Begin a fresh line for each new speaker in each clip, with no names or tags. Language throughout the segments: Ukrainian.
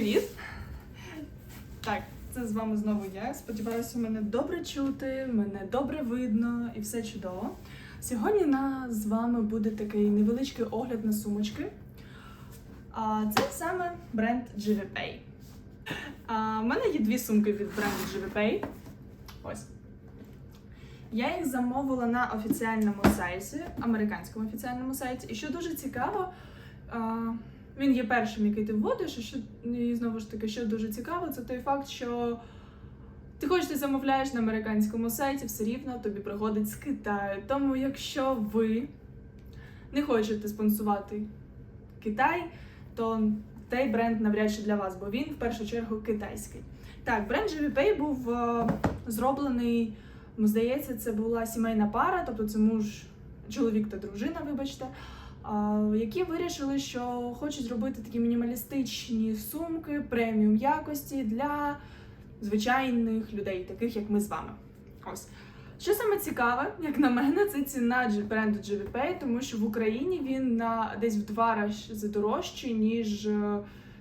Привіт! Так, це з вами знову я. Сподіваюся, мене добре чути, мене добре видно і все чудово. Сьогодні нас з вами буде такий невеличкий огляд на сумочки. А це саме бренд GVPay. А, в мене є дві сумки від бренду GVPay. Ось. Я їх замовила на офіціальному сайті, американському офіціальному сайті. І що дуже цікаво, він є першим, який ти вводиш, і що і знову ж таки, що дуже цікаво, це той факт, що ти хоч ти замовляєш на американському сайті, все рівно тобі приходить з Китаю. Тому якщо ви не хочете спонсувати Китай, то цей бренд навряд чи для вас, бо він в першу чергу китайський. Так, бренд GVPay був е, зроблений, здається, це була сімейна пара, тобто це муж, чоловік та дружина, вибачте, які вирішили, що хочуть зробити такі мінімалістичні сумки преміум якості для звичайних людей, таких як ми з вами. Ось. Що саме цікаве, як на мене, це ціна бренду GVPay, тому що в Україні він на десь в два рази дорожчий, ніж е,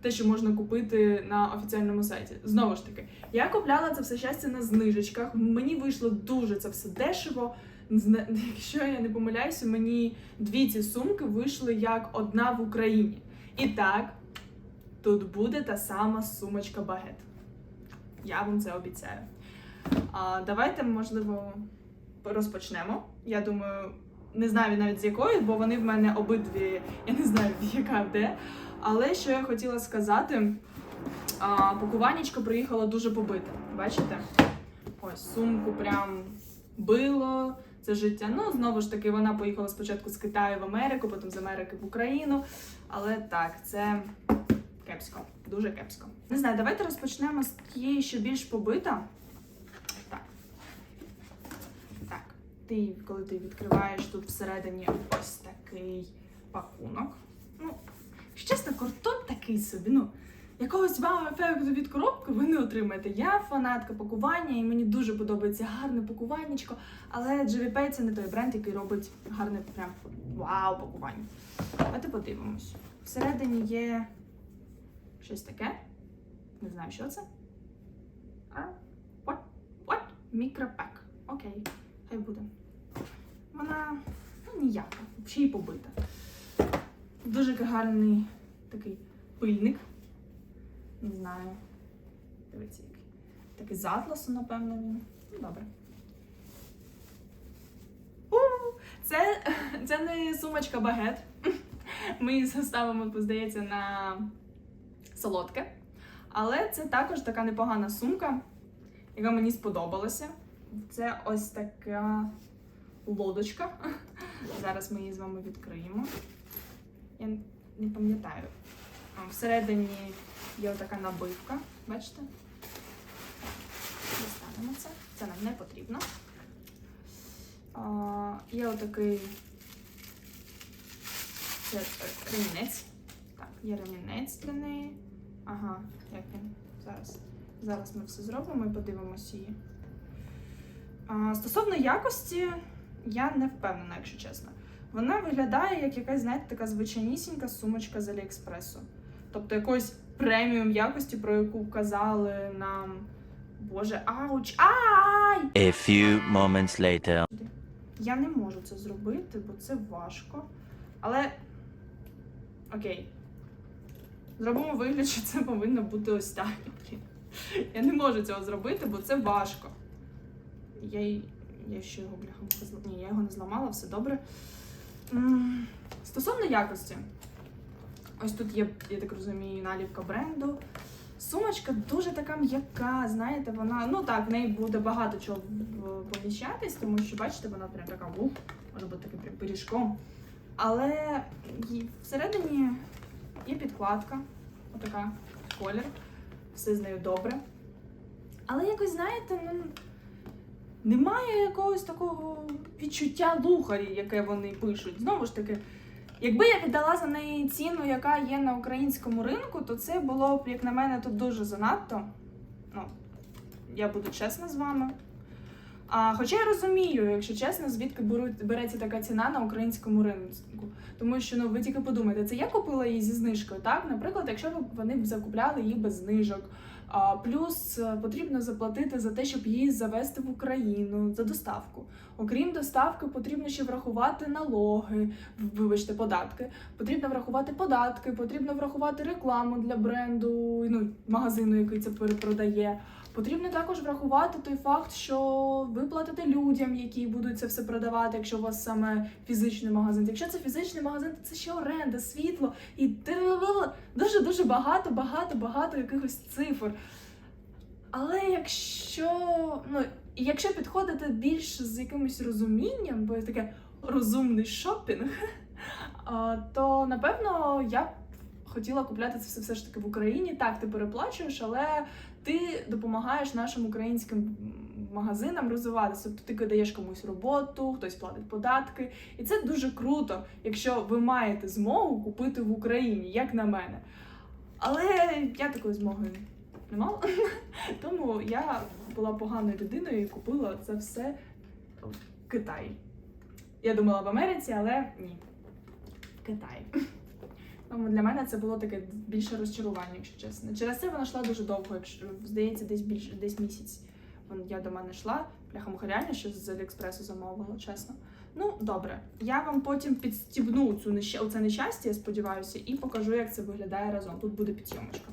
те, що можна купити на офіціальному сайті. Знову ж таки, я купляла це все щастя на знижечках. Мені вийшло дуже це все дешево. Якщо я не помиляюся, мені дві ці сумки вийшли як одна в Україні. І так, тут буде та сама сумочка багет. Я вам це обіцяю. А, давайте, можливо, розпочнемо. Я думаю, не знаю навіть з якої, бо вони в мене обидві, я не знаю, яка де. Але що я хотіла сказати, а, пакуваннячко приїхало дуже побите. Бачите? Ось сумку прям било. Це життя. Ну, знову ж таки, вона поїхала спочатку з Китаю в Америку, потім з Америки в Україну. Але так, це кепсько, дуже кепсько. Не знаю, давайте розпочнемо з тієї, що більш побита. Так. Так. Ти, коли ти відкриваєш тут всередині ось такий пакунок. Ну, чесно, картон такий собі. Ну, якогось вау ефекту від коробки ви не отримаєте. Я фанатка пакування, і мені дуже подобається гарне пакуваннячко. Але GVPay це не той бренд, який робить гарне прям вау пакування. Давайте подивимось. Всередині є щось таке. Не знаю, що це. А? What? What? Мікропек. Окей, хай буде. Вона ну, ніяка, взагалі побита. Дуже гарний такий пильник. Не знаю. Дивіться, який. Такий з атласу, напевно, він. Ну, добре. Це, це не сумочка багет. Ми її заставимо, здається, на солодке. Але це також така непогана сумка, яка мені сподобалася. Це ось така лодочка. Зараз ми її з вами відкриємо. Я не пам'ятаю. Всередині є отака набивка. Бачите? Достанемо це. Це нам не потрібно. А, є отакий це ремінець. Так, є ремінець для неї. Ага, як він? Зараз. Зараз ми все зробимо і подивимося її. А, стосовно якості, я не впевнена, якщо чесно. Вона виглядає як якась, знаєте, така звичайнісінька сумочка з Аліекспресу. Тобто якоїсь преміум якості, про яку казали нам. Боже, ауч! Ай!
A few moments later.
Я не можу це зробити, бо це важко. Але. Окей. Зробимо вигляд, що це повинно бути ось так. Я не можу цього зробити, бо це важко. Я, я ще його бляха Ні, я його не зламала, все добре. Стосовно якості, ось тут є, я так розумію, наліпка бренду. Сумочка дуже така м'яка, знаєте, вона, ну так, в неї буде багато чого поміщатись, тому що, бачите, вона прям така вух, може бути таким прям пиріжком. Але всередині є підкладка, отака колір, все з нею добре. Але якось, знаєте, ну, немає якогось такого відчуття лухарі, яке вони пишуть. Знову ж таки, якби я віддала за неї ціну, яка є на українському ринку, то це було б, як на мене, тут дуже занадто. Ну, я буду чесна з вами. А, хоча я розумію, якщо чесно, звідки береться така ціна на українському ринку. Тому що ну ви тільки подумайте, це я купила її зі знижкою. Так, наприклад, якщо б вони б закупляли її без знижок. Плюс е, потрібно заплатити за те, щоб її завести в Україну за доставку. Окрім доставки, потрібно ще врахувати налоги, вибачте, податки. Потрібно врахувати податки, потрібно врахувати рекламу для бренду, ну магазину, який це перепродає. Потрібно також врахувати той факт, що ви платите людям, які будуть це все продавати, якщо у вас саме фізичний магазин. Якщо це фізичний магазин, то це ще оренда, світло і дуже дуже багато, багато, багато якихось цифр. Але якщо ну, якщо підходити більш з якимось розумінням, бо є таке розумний шопінг, то напевно я б хотіла купляти це все, все ж таки в Україні. Так, ти переплачуєш, але ти допомагаєш нашим українським магазинам розвиватися. Тобто ти даєш комусь роботу, хтось платить податки. І це дуже круто, якщо ви маєте змогу купити в Україні, як на мене. Але я такої змоги не мала. Тому я була поганою людиною і купила це все в Китаї. Я думала в Америці, але ні. В Китаї. Для мене це було таке більше розчарування, якщо чесно. Через це вона йшла дуже довго, якщо здається, десь більше десь місяць. Я до мене йшла, бляха реально щось з Аліекспресу замовила, чесно. Ну, добре. Я вам потім підстібну цю неща... оце нещастя, я сподіваюся, і покажу, як це виглядає разом. Тут буде підйомочка.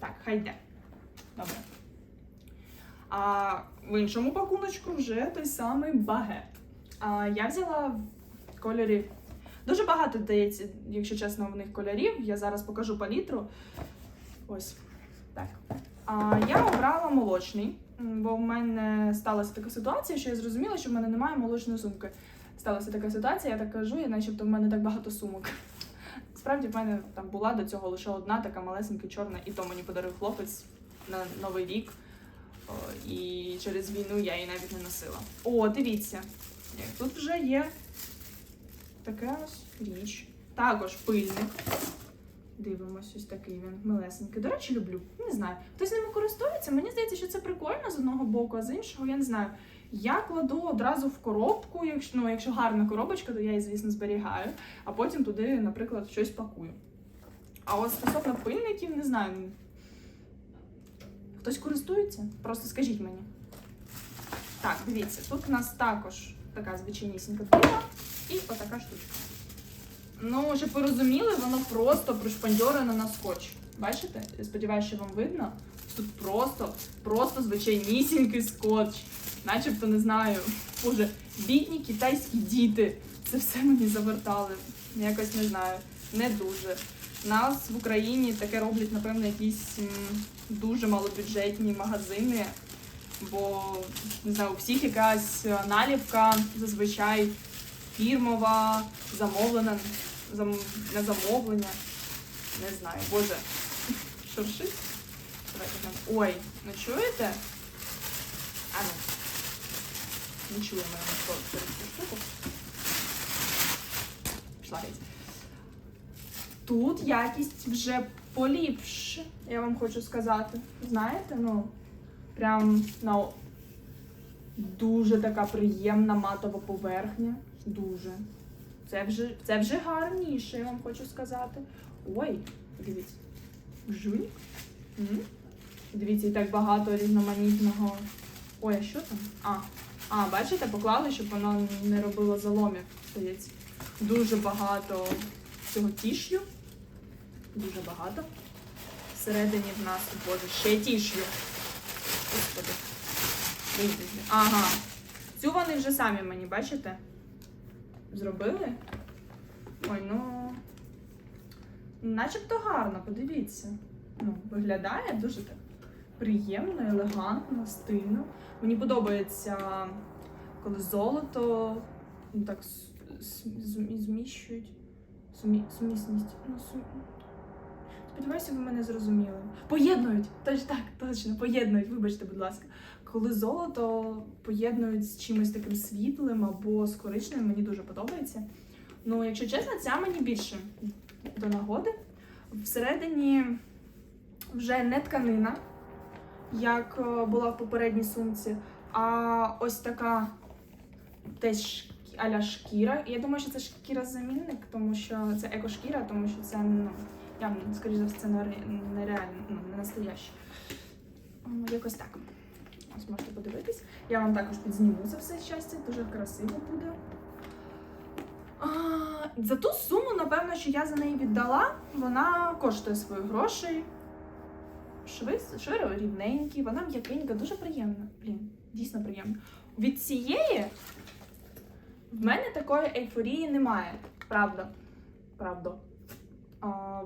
Так, хай йде. Добре. А в іншому пакуночку вже той самий багет. А я взяла в кольорі. Дуже багато здається, якщо чесно, в них кольорів. Я зараз покажу палітру. Ось так. А я обрала молочний, бо в мене сталася така ситуація, що я зрозуміла, що в мене немає молочної сумки. Сталася така ситуація, я так кажу, і начебто в мене так багато сумок. Справді в мене там була до цього лише одна така малесенька чорна, і то мені подарив хлопець на новий рік. О, і через війну я її навіть не носила. О, дивіться, тут вже є така ось річ. Також пильник. Дивимось, ось такий він милесенький. До речі, люблю. Не знаю. Хтось ними користується. Мені здається, що це прикольно з одного боку, а з іншого я не знаю. Я кладу одразу в коробку, якщо ну, якщо гарна коробочка, то я її, звісно, зберігаю, а потім туди, наприклад, щось пакую. А от стосовно пильників, не знаю. Хтось користується? Просто скажіть мені. Так, дивіться, тут у нас також така звичайнісінька двіга і отака штучка. Ну, щоб ви розуміли, воно просто пришпандьорене на скотч. Бачите? Я сподіваюся, що вам видно. Тут просто, просто звичайнісінький скотч. Начебто не знаю. Боже, бідні китайські діти. Це все мені завертали. Якось не знаю, не дуже. Нас в Україні таке роблять, напевно, якісь дуже малобюджетні магазини, бо не знаю, у всіх якась наліпка зазвичай фірмова, замовлена зам... на замовлення. Не знаю, боже, шуршить. Давайте. Ой, ну чуєте? А ну. Не чує мене ніхто через штуку. Пішла геть. Тут якість вже поліпше, я вам хочу сказати. Знаєте, ну, прям на дуже така приємна матова поверхня. Дуже. Це вже, це вже гарніше, я вам хочу сказати. Ой, дивіться. Жуй. М? Дивіться, і так багато різноманітного. Ой, а що там? А, а, бачите, поклали, щоб воно не робило заломів, здається. Дуже багато цього тіш'ю. Дуже багато. Всередині в нас, боже, ще тіш'ю. Господи. Ага. Цю вони вже самі мені, бачите? Зробили? Ой, ну. Начебто гарно, подивіться. Ну, виглядає дуже так приємно, елегантно, стильно. Мені подобається, коли золото ну, так зміщують. Сумі, сумісність. Ну, сум... Сподіваюся, ви мене зрозуміли. Поєднують! Тож так, точно, поєднують, вибачте, будь ласка. Коли золото поєднують з чимось таким світлим або з коричневим, мені дуже подобається. Ну, якщо чесно, ця мені більше до нагоди. Всередині вже не тканина, як е, була в попередній сумці, а ось така шк- аля шкіра. Я думаю, що це шкіра-замінник, тому що це екошкіра, тому що це ну, явно, скоріш за все, не нереально, ну, не настояще. Якось так. Ось можете подивитись. Я вам також підзніму це все щастя, дуже красиво буде. А, за ту суму, напевно, що я за неї віддала, вона коштує свої гроші. Шви, шви рівненькі, вона м'якенька, дуже приємна. Блін, дійсно приємна. Від цієї в мене такої ейфорії немає. Правда. Правда.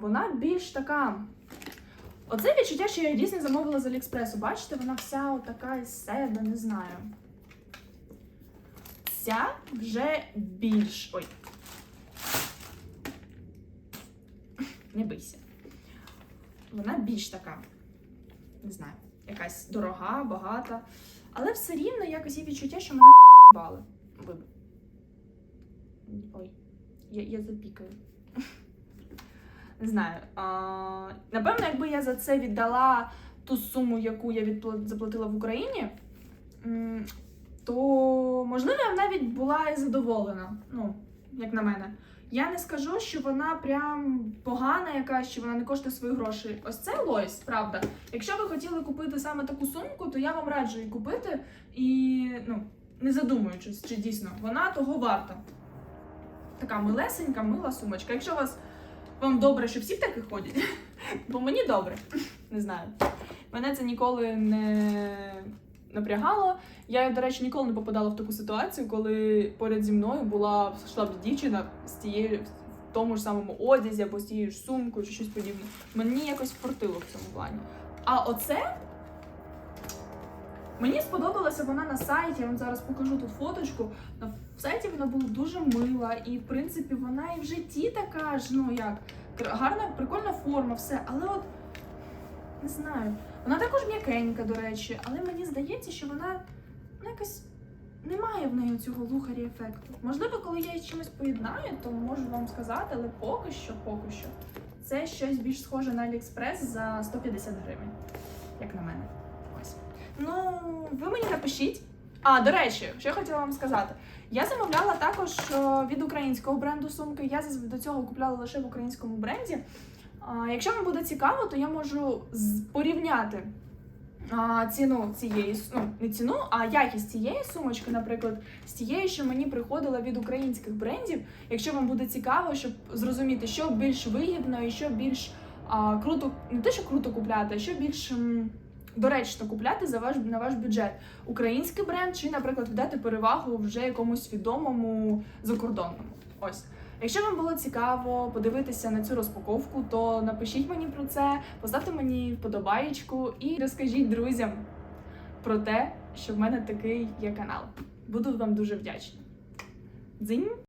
Вона більш така. Оце відчуття, що я дійсно замовила з Аліекспресу. Бачите, вона вся отака із себе, не знаю. Ця вже більш. Ой. Не бийся. Вона більш така, не знаю, якась дорога, багата. Але все рівно якось є відчуття, що мене бали. Ой, я, я запікаю. Не знаю. А, напевно, якби я за це віддала ту суму, яку я заплатила в Україні, то можливо я навіть була і задоволена. Ну, як на мене. Я не скажу, що вона прям погана якась, що вона не коштує свої гроші. Ось це Лойс, правда. Якщо ви хотіли купити саме таку сумку, то я вам раджу її купити і ну, не задумуючись, чи дійсно вона того варта. Така милесенька, мила сумочка. Якщо вас вам добре, що всі в таки ходять, бо мені добре. Не знаю. Мене це ніколи не напрягало. Я, до речі, ніколи не попадала в таку ситуацію, коли поряд зі мною була йшла дівчина з тією в тому ж самому одязі або з тією ж сумкою чи щось подібне. Мені якось впортило в цьому плані. А оце мені сподобалася вона на сайті. Я вам зараз покажу тут фоточку. В сайті вона була дуже мила, і в принципі вона і в житті така ж, ну як гарна, прикольна форма, все. Але от не знаю. Вона також м'якенька, до речі, але мені здається, що вона ну, якось немає в неї цього лухарі ефекту. Можливо, коли я її чимось поєднаю, то можу вам сказати, але поки що, поки що. Це щось більш схоже на Aliexpress за 150 гривень, як на мене. Ну, ви мені напишіть. А, до речі, що я хотіла вам сказати. Я замовляла також е, від українського бренду сумки. Я до цього купляла лише в українському бренді. Якщо вам буде цікаво, то я можу порівняти ціну цієї ну, не ціну, а якість цієї сумочки, наприклад, з тією, що мені приходила від українських брендів. Якщо вам буде цікаво, щоб зрозуміти, що більш вигідно і що більш а, круто, не те, що круто купляти, а що більш м, доречно купляти за ваш на ваш бюджет. Український бренд, чи, наприклад, віддати перевагу вже якомусь відомому закордонному. Ось. Якщо вам було цікаво подивитися на цю розпаковку, то напишіть мені про це, поставте мені вподобаєчку і розкажіть друзям про те, що в мене такий є канал. Буду вам дуже вдячна. Дзинь!